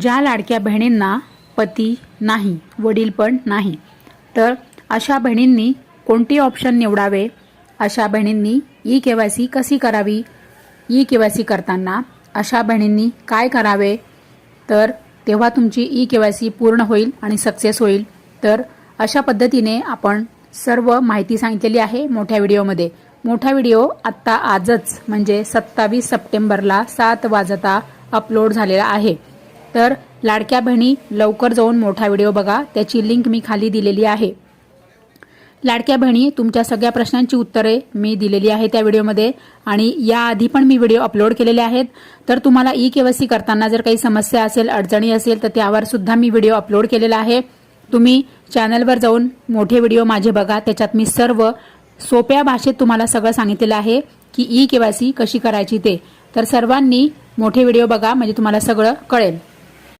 ज्या लाडक्या बहिणींना पती नाही वडील पण नाही तर अशा बहिणींनी कोणते ऑप्शन निवडावे? अशा बहिणींनी ई के वाय सी कशी करावी? ई के वाय सी करताना अशा बहिणींनी काय करावे? तर तेव्हा तुमची ई के वाय सी पूर्ण होईल आणि सक्सेस होईल. तर अशा पद्धतीने आपण सर्व माहिती सांगितलेली आहे मोठ्या व्हिडिओमध्ये. मोठा व्हिडिओ आत्ता आजच म्हणजे सत्तावीस सप्टेंबरला सात वाजता अपलोड झालेला आहे. तर लाडक्या बहिणी लवकर जाऊन मोठा व्हिडिओ बघा. त्याची लिंक मी खाली दिलेली आहे. लाडक्या बहिणी तुमच्या सगळ्या प्रश्नांची उत्तरे मी दिलेली आहे त्या व्हिडिओमध्ये. आणि याआधी पण मी व्हिडिओ अपलोड केलेले आहेत. तर तुम्हाला ई केवायसी करताना जर काही समस्या असेल अडचणी असेल तर त्यावर सुद्धा मी व्हिडिओ अपलोड केलेला आहे. तुम्ही चॅनलवर जाऊन मोठे व्हिडिओ माझे बघा. त्याच्यात मी सर्व सोप्या भाषेत तुम्हाला सगळं सांगितलेलं आहे की ई केवायसी कशी करायची ते. तर सर्वांनी मोठे व्हिडिओ बघा म्हणजे तुम्हाला सगळं कळेल.